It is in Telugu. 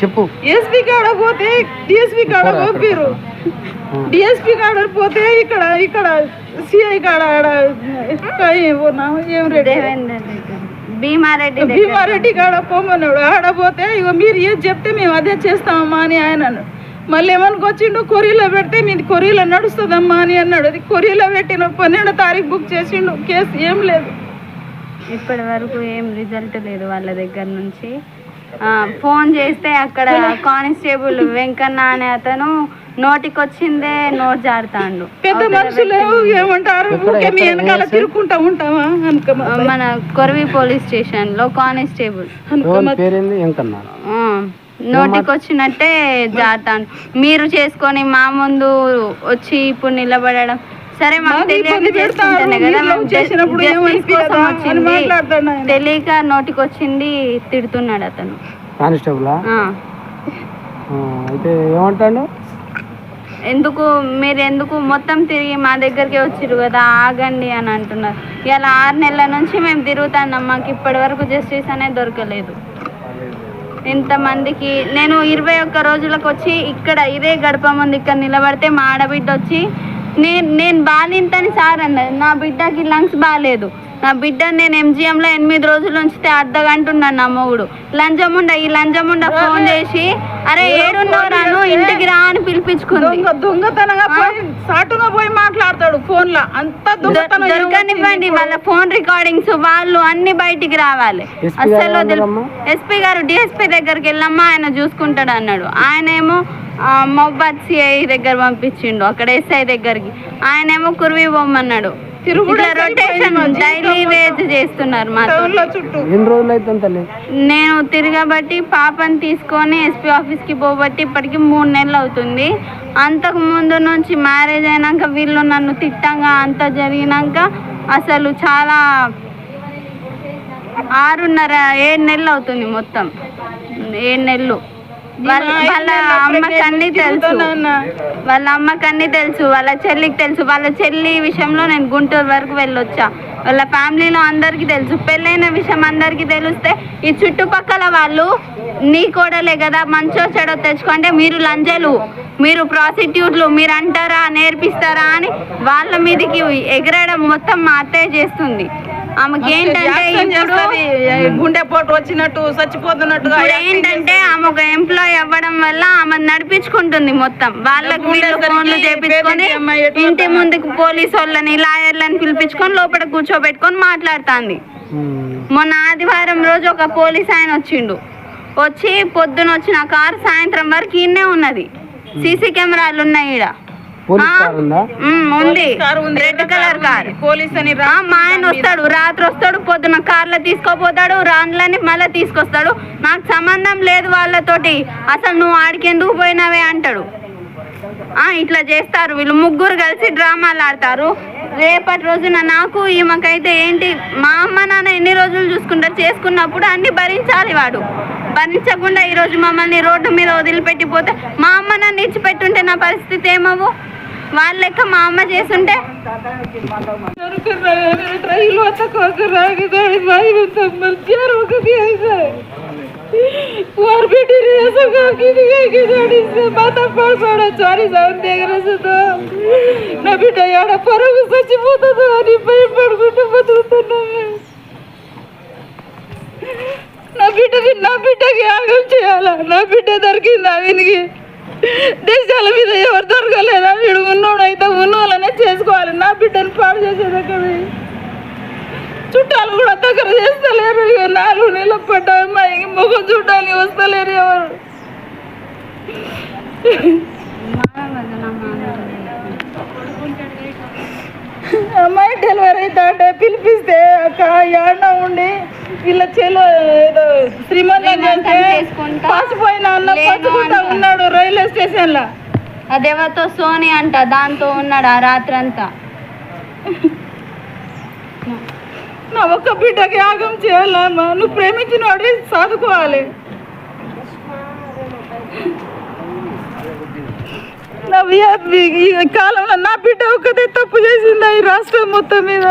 చెప్పు. ఎస్పీ కాడ పోతే డిఎస్పీ కాడ పంపిరు. డిఎస్పీ కాడ పోతే ఇక్కడ ఇక్కడ సిఐ కాడ ఏం రెడ్డి భీమారెడ్డి భీమారెడ్డి కాడ పోమన్నాడు. ఆడ పోతే ఇగో మీరు ఏది చెప్తే మేము అదే చేస్తామమ్మా అని ఆయన అన్నాడు. మళ్ళీ ఏమనుకొచ్చిండు? కొరియలో పెడితే మీది కొరియలో నడుస్తుందమ్మా అని అన్నాడు. అది కొరియలో పెట్టిన పన్నెండో తారీఖు బుక్ చేసిండు. కేసు ఏం లేదు. ఇప్పటి వరకు ఏం రిజల్ట్ లేదు వాళ్ళ దగ్గర నుంచి. ఫోన్ చేస్తే అక్కడ కానిస్టేబుల్ వెంకన్న అనే అతను నోటికొచ్చిందే నోట్ జారుతాండు. పెద్ద మనుషులు ఏమంటారు? వెనకాల తిరుక్కుంటా మన కొరవి పోలీస్ స్టేషన్లో కానిస్టేబుల్ నోటికొచ్చినట్టే జారుతాండు. మీరు చేసుకొని మా ముందు వచ్చి ఇప్పుడు నిలబడడం. సరే తెలియక అని వచ్చింది. తిడుతున్నాడు అతను. కానిస్టేబులా? ఆ. ఆ, అయితే ఏమంటాడు? ఎందుకు మీరు ఎందుకు మొత్తం తిరిగి మా దగ్గరికి వచ్చిర్రు కదా ఆగండి అని అంటున్నారు. ఇలా ఆరు నెలల నుంచి మేము తిరుగుతున్నాం మాకు ఇప్పటి వరకు జస్టిస్ అనేది దొరకలేదు. ఇంతమందికి నేను ఇరవై ఒక్క రోజులకు వచ్చి ఇక్కడ ఇదే గడప ముందు ఇక్కడ నిలబడితే మా ఆడబిడ్డ వచ్చి నేను నేను బాలింతని సార్ అన్నది. నా బిడ్డకి లంగ్స్ బాగాలేదు నా బిడ్డ నేను ఎంజిఎంలో ఎనిమిది రోజులు ఉంచితే అర్ధ గంట ఉన్నాను నా మొగుడు. లంజముండ ఈ లంజముండ ఫోన్ చేసి అరే ఏడున్నావు రాను ఇంటికి రా అని పిలిపించుకుంది. దొంగ దొంగతనంగా సాటుగా పోయి మాట్లాడతాడు ఫోన్లో అంత దొంగతనం దొరకనివ్వండి వాళ్ళ ఫోన్ రికార్డింగ్స్ వాళ్ళు అన్ని బయటికి రావాలి. అసలు? ఎస్పీ గారు డిఎస్పీ దగ్గరికి వెళ్ళమ్మా ఆయన చూసుకుంటాడు అన్నాడు. ఆయన ఏమో మొహబాద్ సిఐ దగ్గర పంపించిండు అక్కడ ఎస్ఐ దగ్గరికి. ఆయన ఏమో కుర్వి బొమ్మన్నాడు. రొటేషన్ డైలీ వేజ్ చేస్తున్నారు తల్లి? నేను తిరగబట్టి పాపని తీసుకొని ఎస్పీ ఆఫీస్కి పోబట్టి ఇప్పటికి మూడు నెలలు అవుతుంది. అంతకు ముందు నుంచి మ్యారేజ్ అయినాక వీళ్ళు నన్ను తిట్టంగా అంత జరిగినాక అసలు చాలా ఆరున్నర ఏడు నెలలు అవుతుంది మొత్తం. ఏడు నెలలు. వాళ్ళ వాళ్ళ అమ్మకి అన్నీ తెలుసు. వాళ్ళ అమ్మకి అన్నీ తెలుసు వాళ్ళ చెల్లికి తెలుసు. వాళ్ళ చెల్లి విషయంలో నేను గుంటూరు వరకు వెళ్ళొచ్చా? వాళ్ళ ఫ్యామిలీలో అందరికీ తెలుసు. పెళ్ళైన విషయం అందరికీ తెలిస్తే ఈ చుట్టుపక్కల వాళ్ళు నీ కోడలే కదా మంచో చెడో తెచ్చుకుంటే మీరు లంజలు మీరు ప్రాసిక్యూట్లు మీరు అంటారా నేర్పిస్తారా అని వాళ్ళ మీదకి ఎగరడం మొత్తం మా అత్తయ్య చేస్తుంది. ఆమెకి ఏంటంటే ఇప్పుడు గుండె పోటు వచ్చినట్టు చచ్చిపోతున్నట్టుగా ఇప్పుడు ఏంటంటే ఆమె ఒక ఎంప్లాయ్ అవ్వడం వల్ల ఆమె నడిపించుకుంటుంది మొత్తం. వాళ్ళకి వీళ్ళు ఫోన్లు చేపించుకొని ఇంటి ముందుకు పోలీసు వాళ్ళని లాయర్లని పిలిపించుకొని లోపల కూర్చోబెట్టుకొని మాట్లాడుతుంది. మొన్న ఆదివారం రోజు ఒక పోలీస్ ఆయన వచ్చిండు. వచ్చి పొద్దున వచ్చిన కారు సాయంత్రం వరకు ఇన్నే ఉన్నది. సీసీ కెమెరాలు ఉన్నాయి కార్ ఉందా? Red colour car. పోలీస్ అని ఆ, మా ఆయన వస్తాడు. రాత్రి వస్తాడు పొద్దున కార్లో తీసుకోపోతాడు రాన్లని మళ్ళీ తీసుకొస్తాడు. నాకు సంబంధం లేదు వాళ్ళతోటి. అసలు నువ్వు ఆడికి ఎందుకు పోయినావే అంటాడు. ఆ, ఇట్లా చేస్తారు వీళ్ళు. ముగ్గురు కలిసి డ్రామాలు ఆడతారు. రేపటి రోజున నాకు ఈమెకైతే ఏంటి మా అమ్మ నాన్న ఎన్ని రోజులు చూసుకుంటారు చేసుకున్నప్పుడు అన్ని భరించాలి వాడు. భరించకుండా ఈరోజు మమ్మల్ని రోడ్డు మీద వదిలిపెట్టిపోతే మా అమ్మ నన్ను ఇచ్చిపెట్టుంటే నా పరిస్థితి ఏమవు వాళ్ళ లెక్క మా అమ్మ చేస్తుంటే? నా బిడ్డ ఏడ పరుగు చచ్చిపోతుందో అని భయపడుకుంటూ బతుకుతున్నాను నా బిడ్డకి నా బిడ్డకి యాగం చేయాలా? నా బిడ్డ దొరికింది ఆమెనికి దేశాల మీద ఎవరు దొరకలేదా? వీడు ఉన్నోడు అయితే ఉన్నోళ్ళనే చేసుకోవాలి. నా బిడ్డను పాడు చేసేదక్కవి చుట్టాలు కూడా దగ్గర చేస్తలేరు నాలుగు నెలలు పడ్డా ముఖం చుట్టాలు వస్తలేరు ఎవరు. కొడుకుంటాడు అమ్మాయి డెలివరీ అయితే అంటే పిలిపిస్తే అక్క యాడ ఉండి వీళ్ళ చెలో ఏదో శ్రీమంతం చేస్తే. పాసిపోయిన అన్న. ఉన్నాడు రైల్వే స్టేషన్లో అదేవతో సోని అంట దాంతో ఉన్నాడు ఆ రాత్రంతా నా ఒక్క బిడ్డకి యాగం చేయాలమ్మా నువ్వు ప్రేమించిన వాడి వియా- ఈ కాలంలో నా బిడ్డ ఒక్కదే తప్పు చేసిందా ఈ రాష్ట్రం మొత్తం మీద?